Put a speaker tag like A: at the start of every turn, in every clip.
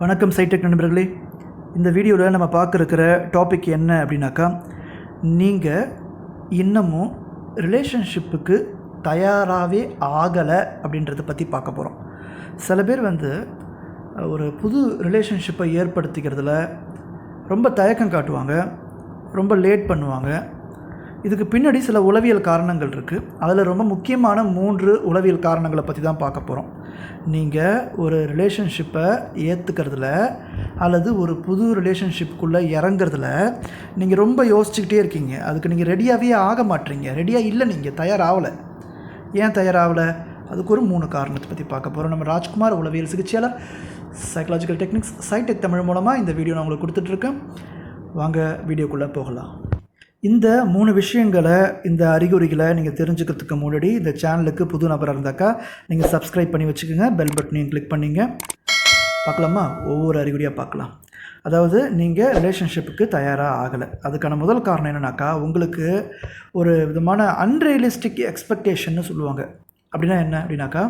A: வணக்கம் சைடெக் நண்பர்களே. இந்த வீடியோவில் நம்ம பார்க்க டாபிக் என்ன அப்படின்னாக்கா நீங்கள் இன்னமும் ரிலேஷன்ஷிப்புக்கு தயாராகவே ஆகலை அப்படின்றத பற்றி பார்க்க போகிறோம் சில பேர் வந்து ஒரு புது ரிலேஷன்ஷிப்பை ஏற்படுத்திக்கிறதுல ரொம்ப தயக்கம் காட்டுவாங்க ரொம்ப லேட் பண்ணுவாங்க இதுக்கு பின்னாடி சில உளவியல் காரணங்கள் இருக்குது அதில் ரொம்ப முக்கியமான மூன்று உளவியல் காரணங்களை பற்றி தான் பார்க்க போகிறோம் நீங்கள் ஒரு ரிலேஷன்ஷிப்பை ஏற்றுக்கிறதுல அல்லது ஒரு புது ரிலேஷன்ஷிப்புக்குள்ளே இறங்குறதுல நீங்கள் ரொம்ப யோசிச்சுக்கிட்டே இருக்கீங்க. அதுக்கு நீங்கள் ரெடியாகவே ஆக மாட்டீங்க. ரெடியாக இல்லை நீங்கள் தயாராகலை ஏன் தயாராகலை அதுக்கு ஒரு மூணு காரணத்தை பற்றி பார்க்க போகிறோம் நம்ம ராஜ்குமார் உளவியல் சிகிச்சையாளர் சைக்காலஜிக்கல் டெக்னிக்ஸ் சைடெக் தமிழ் மூலமாக இந்த வீடியோ நான் உங்களுக்கு கொடுத்துட்ருக்கேன் வாங்க வீடியோக்குள்ளே போகலாம். இந்த மூணு விஷயங்களை இந்த அறிகுறிகளை நீங்கள் தெரிஞ்சுக்கிறதுக்கு முன்னாடி இந்த சேனலுக்கு புது நபராக இருந்தாக்கா நீங்கள் சப்ஸ்கிரைப் பண்ணி வச்சுக்கோங்க. பெல் பட்டனையும் கிளிக் பண்ணிங்க. பார்க்கலாமா? ஒவ்வொரு அறிகுறியாக பார்க்கலாம். அதாவது நீங்கள் ரிலேஷன்ஷிப்புக்கு தயாராக ஆகலை. அதுக்கான முதல் காரணம் என்னன்னாக்கா உங்களுக்கு ஒரு விதமான அன்ரியலிஸ்டிக் எக்ஸ்பெக்டேஷன்னு சொல்லுவாங்க. அப்படின்னா என்ன? அப்படின்னாக்கா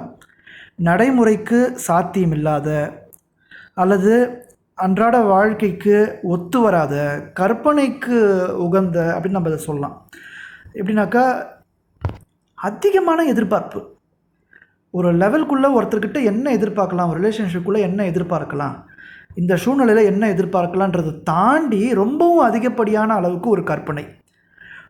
A: நடைமுறைக்கு சாத்தியமில்லாத அல்லது அன்றாட வாழ்க்கைக்கு ஒத்து வராத கற்பனைக்கு உகந்த அப்படின்னு நம்ம அதை சொல்லலாம். எப்படின்னாக்கா அதிகமான எதிர்பார்ப்பு. ஒரு லெவல்குள்ளே ஒருத்தர்கிட்ட என்ன எதிர்பார்க்கலாம் ஒரு ரிலேஷன்ஷிப்புக்குள்ளே என்ன எதிர்பார்க்கலாம் இந்த சூழ்நிலையில் என்ன எதிர்பார்க்கலான்றதை தாண்டி ரொம்பவும் அதிகப்படியான அளவுக்கு ஒரு கற்பனை.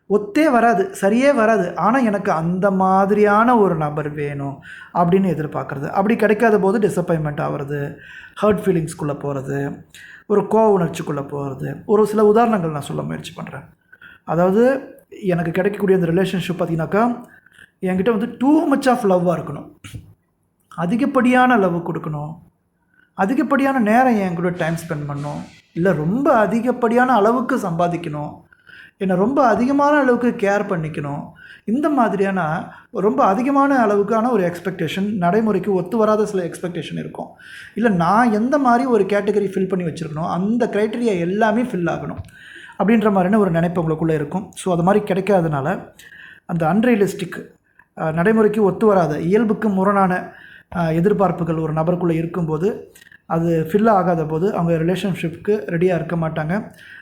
A: ஒத்தே வராது சரியே வராது. ஆனால் எனக்கு அந்த மாதிரியான ஒரு நபர் வேணும் அப்படின்னு எதிர்பார்க்குறது. அப்படி கிடைக்காத போது டிசப்பாயின்மெண்ட் ஆகிறது ஹர்ட் ஃபீலிங்ஸ்குள்ளே போகிறது ஒரு கோவ உணர்ச்சிக்குள்ளே போகிறது ஒரு சில உதாரணங்கள் நான் சொல்ல முயற்சி பண்ணுறேன் அதாவது எனக்கு கிடைக்கக்கூடிய அந்த ரிலேஷன்ஷிப் பார்த்தீங்கன்னாக்கா என்கிட்ட வந்து டூ மச் ஆஃப் லவ்வாக இருக்கணும். அதிகப்படியான லவ் கொடுக்கணும். அதிகப்படியான நேரம் என் கூட டைம் ஸ்பெண்ட் பண்ணணும். இல்லை ரொம்ப அதிகப்படியான அளவுக்கு சம்பாதிக்கணும். என்னை ரொம்ப அதிகமான அளவுக்கு கேர் பண்ணிக்கணும். இந்த மாதிரியான ரொம்ப அதிகமான அளவுக்கான ஒரு எக்ஸ்பெக்டேஷன் நடைமுறைக்கு ஒத்து வராத சில எக்ஸ்பெக்டேஷன் இருக்கும். இல்லை நான் எந்த மாதிரி ஒரு கேட்டகரி ஃபில் பண்ணி வச்சுருக்கணும் அந்த க்ரைட்டீரியா எல்லாமே ஃபில் ஆகணும். அப்படின்ற மாதிரியான ஒரு நினைப்பு உங்களுக்குள்ளே இருக்கும். ஸோ அது மாதிரி கிடைக்காதனால அந்த அன்ரியலிஸ்டிக் நடைமுறைக்கு ஒத்து வராத இயல்புக்கு முரணான எதிர்பார்ப்புகள் ஒரு நபருக்குள்ளே இருக்கும்போது அது ஃபில் ஆகாத போது அவங்க ரிலேஷன்ஷிப்புக்கு ரெடியாக இருக்க மாட்டாங்க.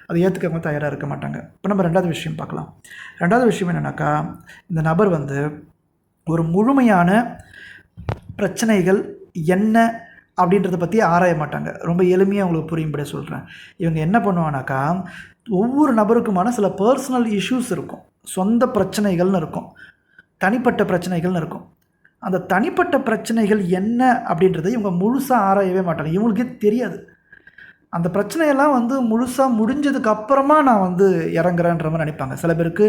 A: அதை ஏற்றுக்கவங்க தயாராக இருக்க மாட்டாங்க. இப்போ நம்ம ரெண்டாவது விஷயம் பார்க்கலாம். ரெண்டாவது விஷயம் என்னென்னாக்கா இந்த நபர் வந்து ஒரு முழுமையான பிரச்சனைகள் என்ன அப்படின்றத பற்றி ஆராய மாட்டாங்க. ரொம்ப எளிமையாக உங்களுக்கு புரியும்படியே சொல்கிறேன் இவங்க என்ன பண்ணுவானாக்கா ஒவ்வொரு நபருக்குமான சில பர்சனல் இஷ்யூஸ் இருக்கும். சொந்த பிரச்சனைகள்னு இருக்கும். தனிப்பட்ட பிரச்சனைகள்னு இருக்கும். அந்த தனிப்பட்ட பிரச்சனைகள் என்ன அப்படின்றத இவங்க முழுசாக ஆராயவே மாட்டாங்க. இவங்களுக்கே தெரியாது. அந்த பிரச்சனையெல்லாம் வந்து முழுசாக முடிஞ்சதுக்கு அப்புறமா நான் வந்து இறங்குறேன்ற மாதிரி நினைப்பாங்க. சில பேருக்கு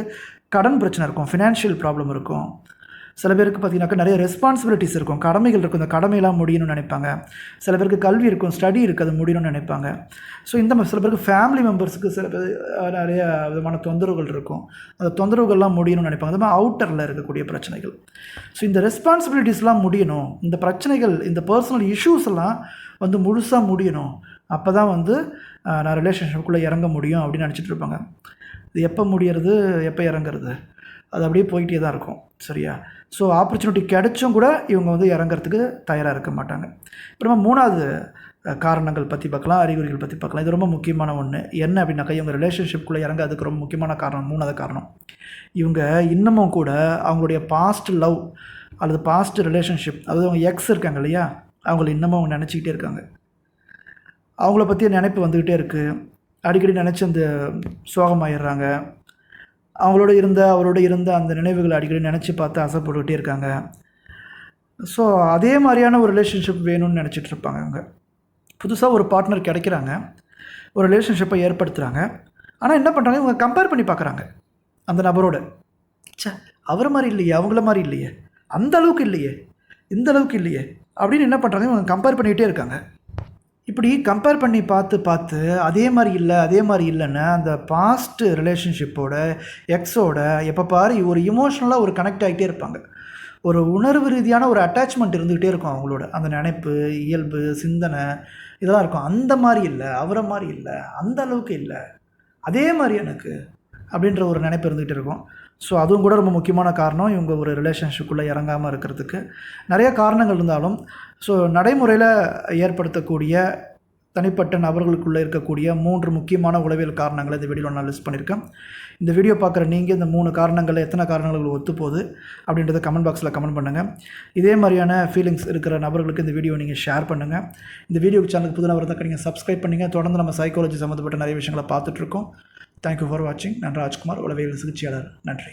A: கடன் பிரச்சனை இருக்கும் ஃபினான்ஷியல் ப்ராப்ளம் இருக்கும். சில பேருக்கு பார்த்தீங்கன்னாக்கா நிறைய ரெஸ்பான்சிபிலிட்டிஸ் இருக்கும். கடமைகள் இருக்கும். இந்த கடமையெல்லாம் முடியணும்னு நினைப்பாங்க. சில பேருக்கு கல்வி இருக்கும். ஸ்டடி இருக்குது அது முடியணும்னு நினைப்பாங்க. ஸோ இந்த மாதிரி சில பேருக்கு ஃபேமிலி மெம்பர்ஸுக்கு சில பேர் நிறைய விதமான தொந்தரவுகள் இருக்கும். அந்த தொந்தரவுகள்லாம் முடியணும்னு நினைப்பாங்க. அது மாதிரி அவுட்டரில் இருக்கக்கூடிய பிரச்சனைகள். ஸோ இந்த ரெஸ்பான்சிபிலிட்டிஸ்லாம் முடியணும். இந்த பிரச்சனைகள் இந்த பர்சனல் இஷ்யூஸ் எல்லாம் வந்து முழுசாக முடியணும். அப்போ தான் வந்து நான் ரிலேஷன்ஷிப்புக்குள்ளே இறங்க முடியும் அப்படின்னு நினச்சிட்டு இருப்பாங்க. இது எப்போ முடியறது? எப்போ இறங்குறது? அது அப்படியே போயிட்டே தான் இருக்கும் சரியா? ஸோ ஆப்பர்ச்சுனிட்டி கிடைச்சும் கூட இவங்க வந்து இறங்குறதுக்கு தயாராக இருக்க மாட்டாங்க. அப்புறமா மூணாவது காரணங்கள் பற்றி பார்க்கலாம் அறிகுறிகள் பற்றி பார்க்கலாம். இது ரொம்ப முக்கியமான ஒன்று என்ன அப்படின்னாக்கா இவங்க ரிலேஷன்ஷிப்குள்ளே இறங்க அதுக்கு ரொம்ப முக்கியமான காரணம் மூணாவது காரணம். இவங்க இன்னமும் கூட அவங்களுடைய பாஸ்ட் லவ் அல்லது பாஸ்ட் ரிலேஷன்ஷிப் அதாவது அவங்க எக்ஸ் இருக்காங்க இல்லையா? அவங்கள இன்னமும் அவங்க நினச்சிக்கிட்டே இருக்காங்க. அவங்கள பற்றிய நினைப்பு வந்துக்கிட்டே இருக்குது அடிக்கடி நினச்சி அந்த சோகமாயிடுறாங்க. அவங்களோட இருந்த அவரோட இருந்த அந்த நினைவுகளை அடிக்கடி நினச்சி பார்த்து ஆசைப்பட்டுக்கிட்டே இருக்காங்க. ஸோ அதே மாதிரியான ஒரு ரிலேஷன்ஷிப் வேணும்னு நினச்சிட்டு இருப்பாங்க அவங்க புதுசாக ஒரு பார்ட்னர் கிடைக்கிறாங்க. ஒரு ரிலேஷன்ஷிப்பை ஏற்படுத்துகிறாங்க ஆனால் என்ன பண்ணுறாங்க இவங்க கம்பேர் பண்ணி பார்க்குறாங்க. அந்த நபரோட. சே அவர் மாதிரி இல்லையே அவங்கள மாதிரி இல்லையே. அந்த அளவுக்கு இல்லையே இந்த அளவுக்கு இல்லையே அப்படின்னு என்ன பண்ணுறாங்க இவங்க கம்பேர் பண்ணிக்கிட்டே இருக்காங்க. இப்படி கம்பேர் பண்ணி பார்த்து பார்த்து அதே மாதிரி இல்லை அதே மாதிரி இல்லைன்னு அந்த பாஸ்ட் ரிலேஷன்ஷிப்போட எக்ஸோட எப்போ பாரு ஒரு இமோஷ்னலாக ஒரு கனெக்ட் ஆகிட்டே இருப்பாங்க. ஒரு உணர்வு ரீதியான ஒரு அட்டாச்மெண்ட் இருந்துக்கிட்டே இருக்கும் அவங்களோட. அந்த நினைப்பு இயல்பு சிந்தனை இதெல்லாம் இருக்கும். அந்த மாதிரி இல்லை அவரை மாதிரி இல்லை அந்த அளவுக்கு இல்லை. அதே மாதிரி எனக்கு அப்படின்ற ஒரு நினைப்பு இருந்துகிட்டு இருக்கும். ஸோ அதுவும் கூட ரொம்ப முக்கியமான காரணம் இவங்க ஒரு ரிலேஷன்ஷிப்புக்குள்ளே இறங்காமல் இருக்கிறதுக்கு. நிறைய காரணங்கள் இருந்தாலும் ஸோ நடைமுறையில் ஏற்படுத்தக்கூடிய தனிப்பட்ட நபர்களுக்குள்ளே இருக்கக்கூடிய மூன்று முக்கியமான உளவியல் காரணங்களை இந்த வீடியோவில் நான் லிஸ்ட் பண்ணியிருக்கேன். இந்த வீடியோ பார்க்குற நீங்கள் இந்த மூணு காரணங்களில் எத்தனை காரணங்கள் ஒத்துப்போகுது அப்படின்றத கமெண்ட் பாக்ஸில் கமெண்ட் பண்ணுங்கள் இதே மாதிரியான ஃபீலிங்ஸ் இருக்கிற நபர்களுக்கு இந்த வீடியோ நீங்கள் ஷேர் பண்ணுங்கள் இந்த வீடியோ சேனலுக்கு புது நபர் தான் நீங்கள் சப்ஸ்கிரைப் பண்ணுங்கள் தொடர்ந்து நம்ம சைக்காலஜி சம்மந்தப்பட்ட நிறைய விஷயங்களை பார்த்துட்ருக்கோம் தேங்க்யூ ஃபார் வாட்சிங் நான் ராஜ்குமார் உளவியல் சிகிச்சையாளர். நன்றி.